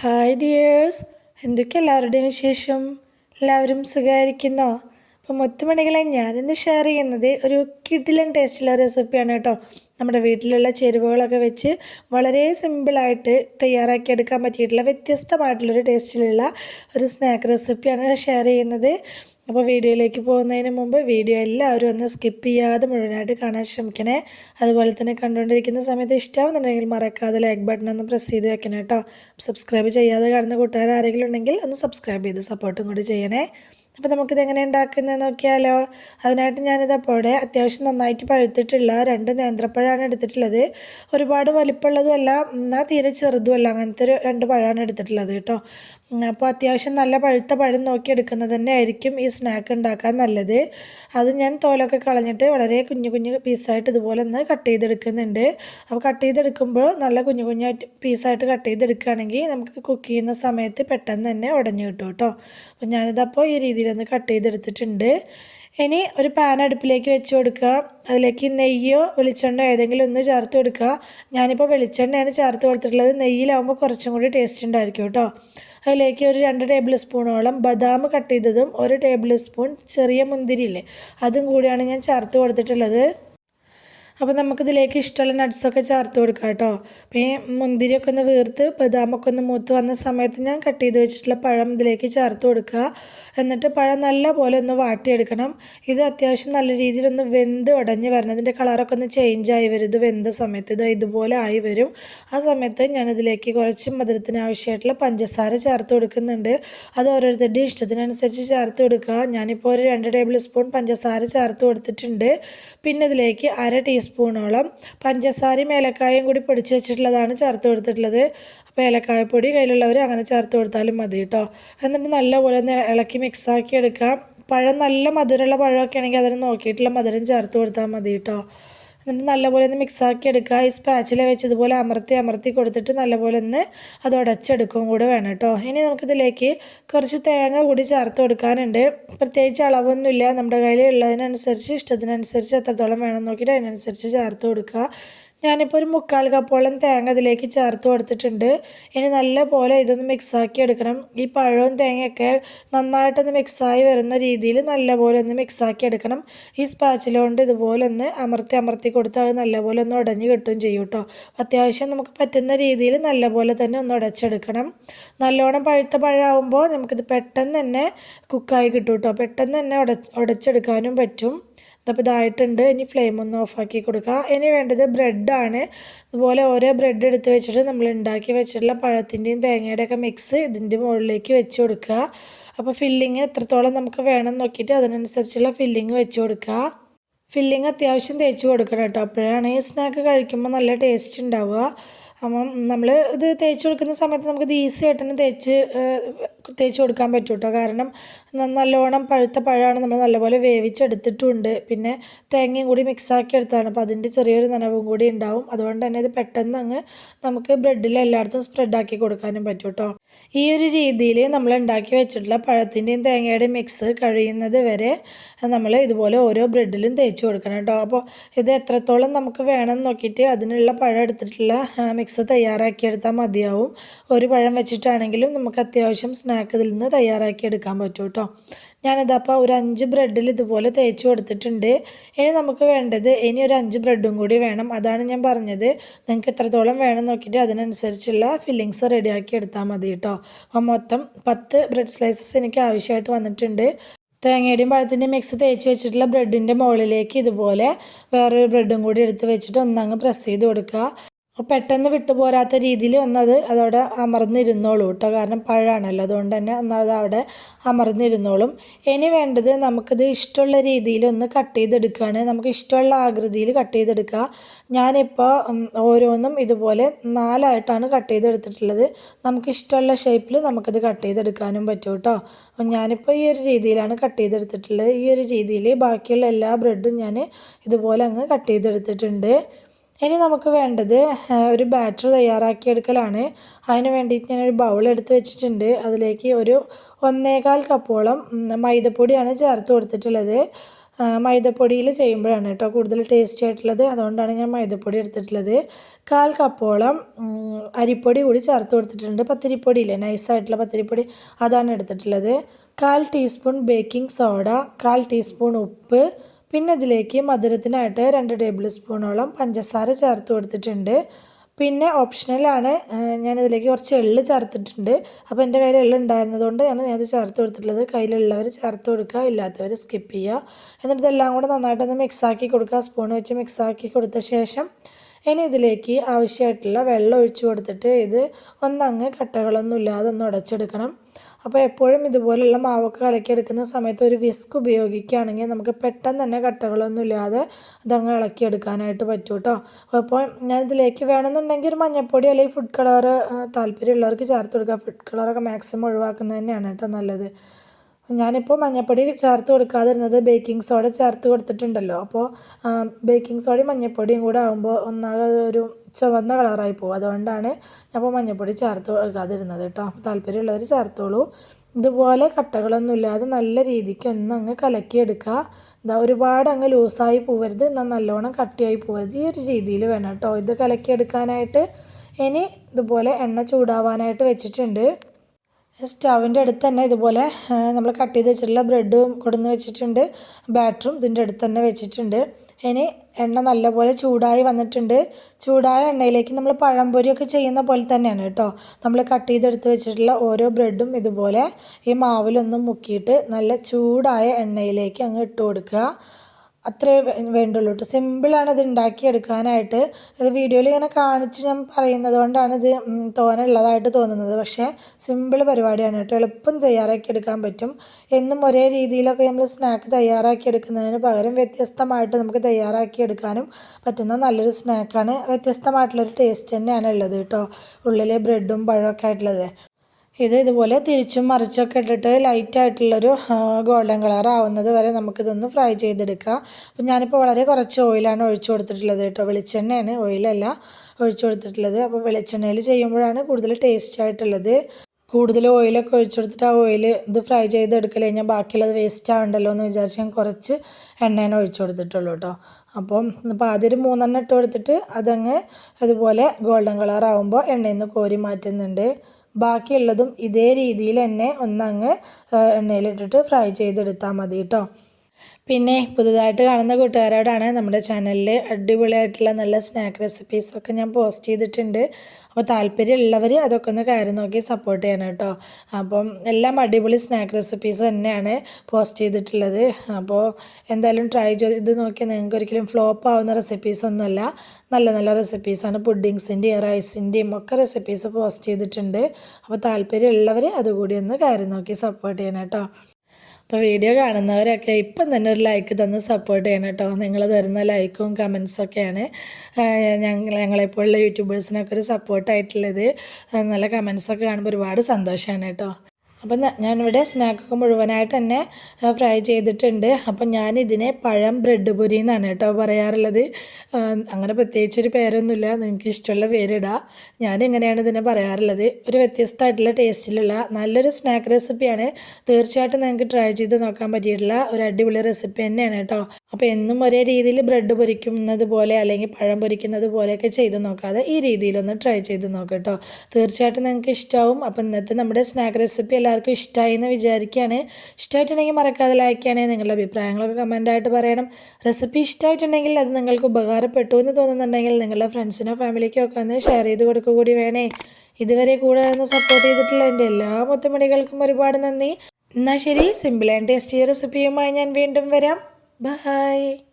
Hi dears എന്തൊക്കെ എല്ലാവരുടെയും വിശേഷം? എല്ലാവരും സുഖമായിരിക്കുന്നോ? അപ്പോൾ മുത്തുമണികളെ ഞാനിന്ന് ഷെയർ ചെയ്യുന്നത് ഒരു കിഡിലൻ ടേസ്റ്റുള്ള റെസിപ്പിയാണ് കേട്ടോ. നമ്മുടെ വീട്ടിലുള്ള ചേരുവകളൊക്കെ വെച്ച് വളരെ സിമ്പിളായിട്ട് തയ്യാറാക്കിയെടുക്കാൻ പറ്റിയിട്ടുള്ള വ്യത്യസ്തമായിട്ടുള്ളൊരു ടേസ്റ്റിലുള്ള ഒരു സ്നാക്ക് റെസിപ്പിയാണ് ഷെയർ ചെയ്യുന്നത്. അപ്പോൾ വീഡിയോയിലേക്ക് പോകുന്നതിന് മുമ്പ് വീഡിയോ എല്ലാവരും ഒന്ന് സ്കിപ്പ് ചെയ്യാതെ മുഴുവനായിട്ട് കാണാൻ ശ്രമിക്കണേ. അതുപോലെ തന്നെ കണ്ടുകൊണ്ടിരിക്കുന്ന സമയത്ത് ഇഷ്ടമാവുന്നുണ്ടെങ്കിൽ മറക്കാതെ ലൈക്ക് ബട്ടൺ ഒന്ന് പ്രസ് ചെയ്ത് വെക്കണം കേട്ടോ. സബ്സ്ക്രൈബ് ചെയ്യാതെ കാണുന്ന കൂട്ടുകാർ ആരെങ്കിലും ഉണ്ടെങ്കിൽ ഒന്ന് സബ്സ്ക്രൈബ് ചെയ്ത് സപ്പോർട്ടും കൂടി ചെയ്യണേ. അപ്പോൾ നമുക്കിത് എങ്ങനെ ഉണ്ടാക്കുന്നത് നോക്കിയാലോ. അതിനായിട്ട് ഞാനിത് അപ്പോൾ അത്യാവശ്യം നന്നായിട്ട് പഴുത്തിട്ടുള്ള രണ്ട് നേന്ത്രപ്പഴമാണ് എടുത്തിട്ടുള്ളത്. ഒരുപാട് വലിപ്പമുള്ളതുമല്ല എന്നാൽ തീരെ ചെറുതുമല്ല അങ്ങനത്തെ ഒരു രണ്ട് പഴമാണ് എടുത്തിട്ടുള്ളത് കേട്ടോ. അപ്പോൾ അത്യാവശ്യം നല്ല പഴുത്ത പഴം നോക്കി എടുക്കുന്നത് തന്നെ ആയിരിക്കും ഈ സ്നാക്ക് ഉണ്ടാക്കാൻ നല്ലത്. അത് ഞാൻ തോലൊക്കെ കളഞ്ഞിട്ട് വളരെ കുഞ്ഞു കുഞ്ഞു പീസായിട്ട് ഇതുപോലെ ഒന്ന് കട്ട് ചെയ്തെടുക്കുന്നുണ്ട്. അപ്പോൾ കട്ട് ചെയ്തെടുക്കുമ്പോൾ നല്ല കുഞ്ഞു കുഞ്ഞായിട്ട് പീസായിട്ട് കട്ട് ചെയ്തെടുക്കുകയാണെങ്കിൽ നമുക്ക് കുക്ക് ചെയ്യുന്ന സമയത്ത് പെട്ടെന്ന് തന്നെ ഉടഞ്ഞു കിട്ടും കേട്ടോ. അപ്പോൾ ഞാനിതപ്പോൾ ഈ രീതിയിലൊന്ന് കട്ട് ചെയ്തെടുത്തിട്ടുണ്ട്. ഇനി ഒരു പാൻ അടുപ്പിലേക്ക് വെച്ച് കൊടുക്കുക. അതിലേക്ക് നെയ്യോ വെളിച്ചെണ്ണയോ ഏതെങ്കിലും ഒന്ന് ചേർത്ത് കൊടുക്കുക. ഞാനിപ്പോൾ വെളിച്ചെണ്ണയാണ് ചേർത്ത് കൊടുത്തിട്ടുള്ളത്. നെയ്യിലാവുമ്പോൾ കുറച്ചും കൂടി ടേസ്റ്റ് ഉണ്ടായിരിക്കും കേട്ടോ. അതിലേക്ക് ഒരു രണ്ട് ടേബിൾ സ്പൂണോളം ബദാം കട്ട് ചെയ്തതും ഒരു ടേബിൾ സ്പൂൺ ചെറിയ മുന്തിരി ഇല്ലേ അതും കൂടിയാണ് ഞാൻ ചേർത്ത് കൊടുത്തിട്ടുള്ളത്. അപ്പോൾ നമുക്കിതിലേക്ക് ഇഷ്ടമുള്ള നട്ട്സൊക്കെ ചേർത്ത് കൊടുക്കാം കേട്ടോ. അപ്പോൾ ഈ മുന്തിരിയൊക്കെ ഒന്ന് വീർത്ത് ബദാമൊക്കെ ഒന്ന് മൂത്ത് വന്ന സമയത്ത് ഞാൻ കട്ട് ചെയ്ത് വെച്ചിട്ടുള്ള പഴം ഇതിലേക്ക് ചേർത്ത് കൊടുക്കുക. എന്നിട്ട് പഴം നല്ല പോലെ ഒന്ന് വാട്ടിയെടുക്കണം. ഇത് അത്യാവശ്യം നല്ല രീതിയിൽ ഒന്ന് വെന്ത് ഉടഞ്ഞ് വരണം. ഇതിന്റെ കളറൊക്കെ ഒന്ന് ചേഞ്ച് ആയി വരും. ഇത് വെന്ത സമയത്ത് ഇത് ഇതുപോലെ ആയി വരും. ആ സമയത്ത് ഞാനിതിലേക്ക് കുറച്ച് മധുരത്തിന് ആവശ്യമായിട്ടുള്ള പഞ്ചസാര ചേർത്ത് കൊടുക്കുന്നുണ്ട്. അത് ഓരോരുത്തരുടെ ഇഷ്ടത്തിനനുസരിച്ച് ചേർത്ത് കൊടുക്കുക. ഞാനിപ്പോൾ ഒരു രണ്ട് ടേബിൾ സ്പൂൺ പഞ്ചസാര ചേർത്ത് കൊടുത്തിട്ടുണ്ട്. പിന്നെ ഇതിലേക്ക് അര ടീസ്പൂൺ ടീസ്പൂണോളം പഞ്ചസാരയും ഏലക്കായും കൂടി പൊടിച്ച് വെച്ചിട്ടുള്ളതാണ് ചേർത്ത് കൊടുത്തിട്ടുള്ളത്. അപ്പോൾ ഏലക്കായപ്പൊടി കയ്യിലുള്ളവർ അങ്ങനെ ചേർത്ത് കൊടുത്താലും മതി കേട്ടോ. എന്നിട്ട് നല്ലപോലെ ഒന്ന് ഇളക്കി മിക്സാക്കി എടുക്കാം. പഴം നല്ല മധുരമുള്ള പഴമൊക്കെ ആണെങ്കിൽ അതിന് നോക്കിയിട്ടുള്ള മധുരം ചേർത്ത് കൊടുത്താൽ മതി കേട്ടോ. എന്നിട്ട് നല്ലപോലെ ഒന്ന് മിക്സാക്കി എടുക്കുക. ഈ സ്പാച്ചില വെച്ച് ഇതുപോലെ അമർത്തി അമർത്തി കൊടുത്തിട്ട് നല്ലപോലെ ഒന്ന് അത് ഉടച്ചെടുക്കുകയും കൂടെ വേണം കേട്ടോ. ഇനി നമുക്കിതിലേക്ക് കുറച്ച് തേങ്ങ കൂടി ചേർത്ത് കൊടുക്കാനുണ്ട്. പ്രത്യേകിച്ച് അളവൊന്നുമില്ല. നമ്മുടെ കയ്യിൽ ഉള്ളതിനനുസരിച്ച് ഇഷ്ടത്തിനനുസരിച്ച് എത്രത്തോളം വേണം നോക്കിയിട്ട് അതിനനുസരിച്ച് ചേർത്ത് കൊടുക്കുക. ഞാനിപ്പോൾ ഒരു മുക്കാൽ കപ്പോളം തേങ്ങ അതിലേക്ക് ചേർത്ത് കൊടുത്തിട്ടുണ്ട്. ഇനി നല്ല പോലെ ഇതൊന്ന് മിക്സാക്കി എടുക്കണം. ഈ പഴവും തേങ്ങയൊക്കെ നന്നായിട്ടൊന്ന് മിക്സായി വരുന്ന രീതിയിൽ നല്ല പോലെ ഒന്ന് മിക്സാക്കി എടുക്കണം. ഈ സ്പാച്ചിലോണ്ട് ഇതുപോലെ ഒന്ന് അമർത്തി അമർത്തി കൊടുത്താൽ അത് നല്ലപോലെ ഒന്ന് ഉടഞ്ഞ് കിട്ടുകയും ചെയ്യും കേട്ടോ അത്യാവശ്യം നമുക്ക് പറ്റുന്ന രീതിയിൽ നല്ലപോലെ തന്നെ ഒന്ന് ഉടച്ചെടുക്കണം. നല്ലോണം പഴുത്ത പഴമാകുമ്പോൾ നമുക്കിത് പെട്ടെന്ന് തന്നെ കുക്കായി കിട്ടും കേട്ടോ പെട്ടെന്ന് തന്നെ ഉട ഉടച്ചെടുക്കാനും പറ്റും. അപ്പോൾ ഇതായിട്ടുണ്ട്. ഇനി ഫ്ലെയിം ഒന്ന് ഓഫാക്കി കൊടുക്കുക ഇനി വേണ്ടത് ബ്രെഡാണ് അതുപോലെ ഓരോ ബ്രെഡ് എടുത്ത് വെച്ചിട്ട് നമ്മൾ ഉണ്ടാക്കി വെച്ചിട്ടുള്ള പഴത്തിന്റെയും തേങ്ങയുടെയൊക്കെ മിക്സ് ഇതിന്റെ മുകളിലേക്ക് വെച്ച് കൊടുക്കുക. അപ്പോൾ ഫില്ലിങ് എത്രത്തോളം നമുക്ക് വേണം നോക്കിയിട്ട് അതിനനുസരിച്ചുള്ള ഫില്ലിങ് വെച്ച് കൊടുക്കുക. ഫില്ലിങ് അത്യാവശ്യം തേച്ച് കൊടുക്കണം കേട്ടോ. അപ്പോഴാണ് ഈ സ്നാക്ക് കഴിക്കുമ്പോൾ നല്ല ടേസ്റ്റ് ഉണ്ടാവുക അപ്പം നമ്മൾ ഇത് തേച്ച് കൊടുക്കുന്ന സമയത്ത് നമുക്കിത് ഈസി ആയിട്ട് തന്നെ തേച്ച് തേച്ച് കൊടുക്കാൻ പറ്റും കേട്ടോ കാരണം നല്ലോണം പഴുത്ത പഴമാണ് നമ്മൾ നല്ലപോലെ വേവിച്ചെടുത്തിട്ടുണ്ട്. പിന്നെ തേങ്ങയും കൂടി മിക്സാക്കി എടുത്താണ്. അപ്പോൾ അതിന്റെ ചെറിയൊരു നനവും കൂടി ഉണ്ടാവും. അതുകൊണ്ട് തന്നെ ഇത് പെട്ടെന്ന് അങ്ങ് നമുക്ക് ബ്രെഡിൽ എല്ലായിടത്തും സ്പ്രെഡാക്കി കൊടുക്കാനും പറ്റും കേട്ടോ ഈ ഒരു രീതിയിൽ നമ്മൾ ഉണ്ടാക്കി വെച്ചിട്ടുള്ള പഴത്തിന്റെയും തേങ്ങയുടെയും മിക്സ് കഴിയുന്നത് വരെ നമ്മൾ ഇതുപോലെ ഓരോ ബ്രെഡിലും തേച്ച് കൊടുക്കണം കേട്ടോ. അപ്പോൾ ഇത് എത്രത്തോളം നമുക്ക് വേണം നോക്കിയിട്ട് അതിനുള്ള പഴം എടുത്തിട്ടുള്ള മിക്സ് തയ്യാറാക്കിയെടുത്താൽ മതിയാവും. ഒരു പഴം വെച്ചിട്ടാണെങ്കിലും നമുക്ക് അത്യാവശ്യം സ്നാക്ക് ഇതിൽ നിന്ന് തയ്യാറാക്കി എടുക്കാൻ പറ്റും കേട്ടോ ഞാനിതപ്പോൾ ഒരു അഞ്ച് ബ്രെഡിൽ ഇതുപോലെ തേച്ച് കൊടുത്തിട്ടുണ്ട്. ഇനി നമുക്ക് വേണ്ടത് ഇനി ഒരു അഞ്ച് ബ്രെഡും കൂടി വേണം. അതാണ് ഞാൻ പറഞ്ഞത്. നിങ്ങൾക്ക് എത്രത്തോളം വേണം നോക്കിയിട്ട് അതിനനുസരിച്ചുള്ള ഫില്ലിങ്സ് റെഡിയാക്കി എടുത്താൽ മതി കേട്ടോ അപ്പോൾ മൊത്തം പത്ത് ബ്രെഡ് സ്ലൈസസ് എനിക്ക് ആവശ്യമായിട്ട് വന്നിട്ടുണ്ട്. തേങ്ങയുടെയും പഴത്തിന്റെയും മിക്സ് തേച്ച് വെച്ചിട്ടുള്ള ബ്രെഡിന്റെ മുകളിലേക്ക് ഇതുപോലെ വേറൊരു ബ്രെഡും കൂടി എടുത്ത് വെച്ചിട്ട് ഒന്നങ്ങ് പ്രസ് ചെയ്ത് കൊടുക്കുക. പെട്ടെന്ന് വിട്ടുപോരാത്ത രീതിയിൽ ഒന്നത് അതവിടെ അമർന്നിരുന്നോളൂ കേട്ടോ കാരണം പഴമാണല്ലോ അതുകൊണ്ട് തന്നെ ഒന്നത് അവിടെ അമർന്നിരുന്നോളും. ഇനി വേണ്ടത് നമുക്കിത് ഇഷ്ടമുള്ള രീതിയിൽ ഒന്ന് കട്ട് ചെയ്തെടുക്കുകയാണ്. നമുക്ക് ഇഷ്ടമുള്ള ആകൃതിയിൽ കട്ട് ചെയ്തെടുക്കുക. ഞാനിപ്പോൾ ഓരോന്നും ഇതുപോലെ നാലായിട്ടാണ് കട്ട് ചെയ്തെടുത്തിട്ടുള്ളത്. നമുക്ക് ഇഷ്ടമുള്ള ഷേപ്പിൽ നമുക്കിത് കട്ട് ചെയ്തെടുക്കാനും പറ്റും കേട്ടോ ഞാനിപ്പോൾ ഈ ഒരു രീതിയിലാണ് കട്ട് ചെയ്തെടുത്തിട്ടുള്ളത്. ഈ ഒരു രീതിയിൽ ബാക്കിയുള്ള എല്ലാ ബ്രെഡും ഞാൻ ഇതുപോലെ അങ്ങ് കട്ട് ചെയ്തെടുത്തിട്ടുണ്ട്. ഇനി നമുക്ക് വേണ്ടത് ഒരു ബാറ്റർ തയ്യാറാക്കിയെടുക്കലാണ്. അതിന് വേണ്ടിയിട്ട് ഞാനൊരു ബൗൾ എടുത്ത് വെച്ചിട്ടുണ്ട്. അതിലേക്ക് ഒരു ഒന്നേകാൽ കപ്പോളം മൈദപ്പൊടിയാണ് ചേർത്ത് കൊടുത്തിട്ടുള്ളത്. മൈദപ്പൊടിയിൽ ചെയ്യുമ്പോഴാണ് കേട്ടോ കൂടുതൽ ടേസ്റ്റി ആയിട്ടുള്ളത്. അതുകൊണ്ടാണ് ഞാൻ മൈദപ്പൊടി എടുത്തിട്ടുള്ളത്. കാൽ കപ്പോളം അരിപ്പൊടി കൂടി ചേർത്ത് കൊടുത്തിട്ടുണ്ട്. പത്തിരിപ്പൊടിയില്ലേ നൈസായിട്ടുള്ള പത്തിരിപ്പൊടി അതാണ് എടുത്തിട്ടുള്ളത്. കാൽ ടീസ്പൂൺ ബേക്കിംഗ് സോഡ കാൽ ടീസ്പൂൺ ഉപ്പ് പിന്നെ ഇതിലേക്ക് മധുരത്തിനായിട്ട് രണ്ട് ടേബിൾ സ്പൂണോളം പഞ്ചസാര ചേർത്ത് കൊടുത്തിട്ടുണ്ട്. പിന്നെ ഓപ്ഷണലാണ് ഞാനിതിലേക്ക് കുറച്ച് എള്ള് ചേർത്തിട്ടുണ്ട്. അപ്പോൾ എന്റെ കയ്യിൽ എള്ള് ഉണ്ടായിരുന്നതുകൊണ്ട് ഞാൻ അത് ചേർത്ത് കൊടുത്തിട്ടുള്ളത് കയ്യിലുള്ളവർ ചേർത്ത് കൊടുക്കുക ഇല്ലാത്തവർ സ്കിപ്പ് ചെയ്യുക. എന്നിട്ട് ഇതെല്ലാം കൂടെ നന്നായിട്ടൊന്ന് മിക്സാക്കി കൊടുക്കുക. സ്പൂൺ വെച്ച് മിക്സാക്കി കൊടുത്ത ശേഷം ഇനി ഇതിലേക്ക് ആവശ്യമായിട്ടുള്ള വെള്ളം ഒഴിച്ചു കൊടുത്തിട്ട് ഇത് ഒന്നങ്ങ് കട്ടകളൊന്നും ഇല്ലാതെ ഒന്ന് ഉടച്ചെടുക്കണം. അപ്പോൾ എപ്പോഴും ഇതുപോലുള്ള മാവൊക്കെ കലക്കിയെടുക്കുന്ന സമയത്ത് ഒരു വിസ്ക് ഉപയോഗിക്കുകയാണെങ്കിൽ നമുക്ക് പെട്ടെന്ന് തന്നെ കട്ടകളൊന്നും ഇല്ലാതെ അതങ്ങ് ഇളക്കിയെടുക്കാനായിട്ട് പറ്റും കേട്ടോ അപ്പോൾ ഞാൻ ഇതിലേക്ക് വേണമെന്നുണ്ടെങ്കിൽ ഒരു മഞ്ഞപ്പൊടി അല്ലെങ്കിൽ ഫുഡ് കളർ താല്പര്യമുള്ളവർക്ക് ചേർത്ത് കൊടുക്കുക ഫുഡ് കളറൊക്കെ മാക്സിമം ഒഴിവാക്കുന്നത് തന്നെയാണ് കേട്ടോ നല്ലത്. ഞാനിപ്പോൾ മഞ്ഞപ്പൊടി ചേർത്ത് കൊടുക്കാതിരുന്നത് ബേക്കിംഗ് സോഡ ചേർത്ത് കൊടുത്തിട്ടുണ്ടല്ലോ. അപ്പോൾ ബേക്കിംഗ് സോഡയും മഞ്ഞപ്പൊടിയും കൂടെ ആകുമ്പോൾ ഒന്നാകെ ഒരു ചുവന്ന കളറായി പോകും. അതുകൊണ്ടാണ് ഞാൻ ഇപ്പോൾ മഞ്ഞൾപ്പൊടി ചേർത്ത് കൊടുക്കാതിരുന്നത് കേട്ടോ. താല്പര്യമുള്ളവർ ചേർത്തോളൂ. ഇതുപോലെ കട്ടകളൊന്നും ഇല്ലാതെ നല്ല രീതിക്ക് ഒന്ന് അങ്ങ് കലക്കിയെടുക്കുക എന്താ ഒരുപാട് അങ്ങ് ലൂസായി പോവരുത്. എന്നാൽ നല്ലോണം കട്ടിയായി പോവരുത്. ഈ ഒരു രീതിയിൽ വേണം കേട്ടോ. ഇത് കലക്കിയെടുക്കാനായിട്ട് ഇനി ഇതുപോലെ എണ്ണ ചൂടാവാനായിട്ട് വെച്ചിട്ടുണ്ട്. സ്റ്റവിന്റെ അടുത്ത് തന്നെ ഇതുപോലെ നമ്മൾ കട്ട് ചെയ്ത് വെച്ചിട്ടുള്ള ബ്രെഡും കൊടുന്ന് വെച്ചിട്ടുണ്ട് ബാറ്ററും ഇതിന്റെ അടുത്ത് തന്നെ വെച്ചിട്ടുണ്ട്. ഇനി എണ്ണ നല്ലപോലെ ചൂടായി വന്നിട്ടുണ്ട്. ചൂടായ എണ്ണയിലേക്ക് നമ്മൾ പഴംപൊരിയൊക്കെ ചെയ്യുന്ന പോലെ തന്നെയാണ് കേട്ടോ. നമ്മൾ കട്ട് ചെയ്തെടുത്ത് വെച്ചിട്ടുള്ള ഓരോ ബ്രെഡും ഇതുപോലെ ഈ മാവിലൊന്നും മുക്കിയിട്ട് നല്ല ചൂടായ എണ്ണയിലേക്ക് അങ്ങ് ഇട്ട് കൊടുക്കുക. അത്രേ വേണ്ടുള്ളൂ കേട്ടോ സിമ്പിളാണ് ഇത് ഉണ്ടാക്കിയെടുക്കാനായിട്ട്. അത് വീഡിയോയിൽ ഇങ്ങനെ കാണിച്ച് ഞാൻ പറയുന്നത് കൊണ്ടാണ് ഇത് തോനുള്ളതായിട്ട് തോന്നുന്നത്. പക്ഷേ സിമ്പിൾ പരിപാടിയാണ് കേട്ടോ എളുപ്പം തയ്യാറാക്കി എടുക്കാൻ പറ്റും. എന്നും ഒരേ രീതിയിലൊക്കെ നമ്മൾ സ്നാക്ക് തയ്യാറാക്കി എടുക്കുന്നതിന് പകരം വ്യത്യസ്തമായിട്ട് നമുക്ക് തയ്യാറാക്കി എടുക്കാനും പറ്റുന്ന നല്ലൊരു സ്നാക്കാണ് വ്യത്യസ്തമായിട്ടുള്ളൊരു ടേസ്റ്റ് തന്നെയാണ് ഉള്ളത് കേട്ടോ ഉള്ളിൽ ബ്രെഡും പഴമൊക്കെ ആയിട്ടുള്ളത്. ഇത് ഇതുപോലെ തിരിച്ചും മറിച്ചൊക്കെ ഇട്ടിട്ട് ലൈറ്റ് ആയിട്ടുള്ളൊരു ഗോൾഡൻ കളർ ആവുന്നത് വരെ നമുക്കിതൊന്ന് ഫ്രൈ ചെയ്തെടുക്കാം. അപ്പം ഞാനിപ്പോൾ വളരെ കുറച്ച് ഓയിലാണ് ഒഴിച്ചു കൊടുത്തിട്ടുള്ളത് കേട്ടോ. വെളിച്ചെണ്ണയാണ് ഓയിലല്ല ഒഴിച്ചു കൊടുത്തിട്ടുള്ളത്. അപ്പോൾ വെളിച്ചെണ്ണയിൽ ചെയ്യുമ്പോഴാണ് കൂടുതൽ ടേസ്റ്റ് ആയിട്ടുള്ളത്. കൂടുതൽ ഓയിലൊക്കെ ഒഴിച്ചു കൊടുത്തിട്ട് ആ ഓയിൽ ഇത് ഫ്രൈ ചെയ്തെടുക്കൽ കഴിഞ്ഞാൽ ബാക്കിയുള്ളത് വേസ്റ്റ് ആവണ്ടല്ലോ എന്ന് വിചാരിച്ച് ഞാൻ കുറച്ച് എണ്ണയാണ് ഒഴിച്ചു കൊടുത്തിട്ടുള്ളൂ കേട്ടോ. അപ്പം അപ്പോൾ ആദ്യം ഒരു മൂന്നെണ്ണം ഇട്ട് കൊടുത്തിട്ട് അതങ്ങ് അതുപോലെ ഗോൾഡൻ കളർ ആവുമ്പോൾ എണ്ണയിൽ നിന്ന് കോരി മാറ്റുന്നുണ്ട്. ബാക്കിയുള്ളതും ഇതേ രീതിയിൽ തന്നെ ഒന്നങ്ങ് എണ്ണയിലിട്ടിട്ട് ഫ്രൈ ചെയ്തെടുത്താൽ മതി കേട്ടോ പിന്നെ പുതുതായിട്ട് കാണുന്ന കൂട്ടുകാരോടാണ് നമ്മുടെ ചാനലിൽ അടിപൊളിയായിട്ടുള്ള നല്ല സ്നാക്ക് റെസിപ്പീസൊക്കെ ഞാൻ പോസ്റ്റ് ചെയ്തിട്ടുണ്ട്. അപ്പോൾ താല്പര്യമുള്ളവർ അതൊക്കെ ഒന്ന് കയറി നോക്കി സപ്പോർട്ട് ചെയ്യണം കേട്ടോ. അപ്പം എല്ലാം അടിപൊളി സ്നാക്ക് റെസിപ്പീസ് തന്നെയാണ് പോസ്റ്റ് ചെയ്തിട്ടുള്ളത്. അപ്പോൾ എന്തായാലും ട്രൈ ചെയ്ത് നോക്കിയാൽ നിങ്ങൾക്ക് ഒരിക്കലും ഫ്ലോപ്പ് ആവുന്ന റെസിപ്പീസ് ഒന്നുമല്ല. നല്ല നല്ല റെസിപ്പീസാണ് പുഡിങ്സിന്റെയും റൈസിന്റെയും ഒക്കെ റെസിപ്പീസ് പോസ്റ്റ് ചെയ്തിട്ടുണ്ട്. അപ്പോൾ താല്പര്യമുള്ളവർ അതുകൂടി ഒന്ന് കയറി നോക്കി സപ്പോർട്ട് ചെയ്യണം കേട്ടോ. അപ്പോൾ വീഡിയോ കാണുന്നവരൊക്കെ ഇപ്പം തന്നെ ഒരു ലൈക്ക് തന്ന് സപ്പോർട്ട് ചെയ്യണം കേട്ടോ. നിങ്ങൾ തരുന്ന ലൈക്കും കമൻസൊക്കെയാണ് ഞങ്ങൾ ഞങ്ങളെപ്പോഴുള്ള യൂട്യൂബേഴ്സിനൊക്കെ ഒരു സപ്പോർട്ടായിട്ടുള്ളത് നല്ല കമൻസൊക്കെ കാണുമ്പോൾ ഒരുപാട് സന്തോഷമാണ് കേട്ടോ. അപ്പം ഞാനിവിടെ സ്നാക്കൊക്കെ മുഴുവനായിട്ട് തന്നെ ഫ്രൈ ചെയ്തിട്ടുണ്ട്. അപ്പം ഞാനിതിനെ പഴം ബ്രെഡ് പൊരി എന്നാണ് കേട്ടോ പറയാറുള്ളത്. അങ്ങനെ പ്രത്യേകിച്ചൊരു പേരൊന്നുമില്ല. നിങ്ങൾക്ക് ഇഷ്ടമുള്ള പേരിടാം. ഞാൻ എങ്ങനെയാണ് ഇതിനെ പറയാറുള്ളത്? ഒരു വ്യത്യസ്തമായിട്ടുള്ള ടേസ്റ്റിലുള്ള നല്ലൊരു സ്നാക്ക് റെസിപ്പിയാണ്. തീർച്ചയായിട്ടും നിങ്ങൾക്ക് ട്രൈ ചെയ്ത് നോക്കാൻ പറ്റിയിട്ടുള്ള ഒരു അടിപൊളി റെസിപ്പി തന്നെയാണ് കേട്ടോ. അപ്പോൾ എന്നും ഒരേ രീതിയിൽ ബ്രെഡ് പൊരിക്കുന്നത് പോലെ അല്ലെങ്കിൽ പഴം പൊരിക്കുന്നത് പോലെയൊക്കെ ചെയ്ത് നോക്കാതെ ഈ രീതിയിലൊന്ന് ട്രൈ ചെയ്ത് നോക്കാം കേട്ടോ തീർച്ചയായിട്ടും നിങ്ങൾക്ക് ഇഷ്ടമാവും അപ്പോൾ ഇന്നത്തെ നമ്മുടെ സ്നാക്ക് റെസിപ്പി എല്ലാവർക്കും ഇഷ്ടമായി എന്ന് വിചാരിക്കുകയാണ്. ഇഷ്ടമായിട്ടുണ്ടെങ്കിൽ മറക്കാതെ ലൈക്ക് ചെയ്യണേ. നിങ്ങളുടെ അഭിപ്രായങ്ങളൊക്കെ കമന്റായിട്ട് പറയണം. റെസിപ്പി ഇഷ്ടമായിട്ടുണ്ടെങ്കിൽ അത് നിങ്ങൾക്ക് ഉപകാരപ്പെട്ടു എന്ന് തോന്നുന്നുണ്ടെങ്കിൽ നിങ്ങളുടെ ഫ്രണ്ട്സിനോ ഫാമിലിക്കോ ഒക്കെ ഒന്ന് ഷെയർ ചെയ്ത് കൊടുക്കുക കൂടി വേണേ. ഇതുവരെ കൂടെ ഒന്ന് സപ്പോർട്ട് ചെയ്തിട്ടുള്ള എന്റെ എല്ലാ മുത്തുമണികൾക്കും ഒരുപാട് നന്ദി. എന്നാൽ ശരി സിമ്പിൾ ആൻഡ് ടേസ്റ്റി റെസിപ്പിയുമായി ഞാൻ വീണ്ടും വരാം. Bye.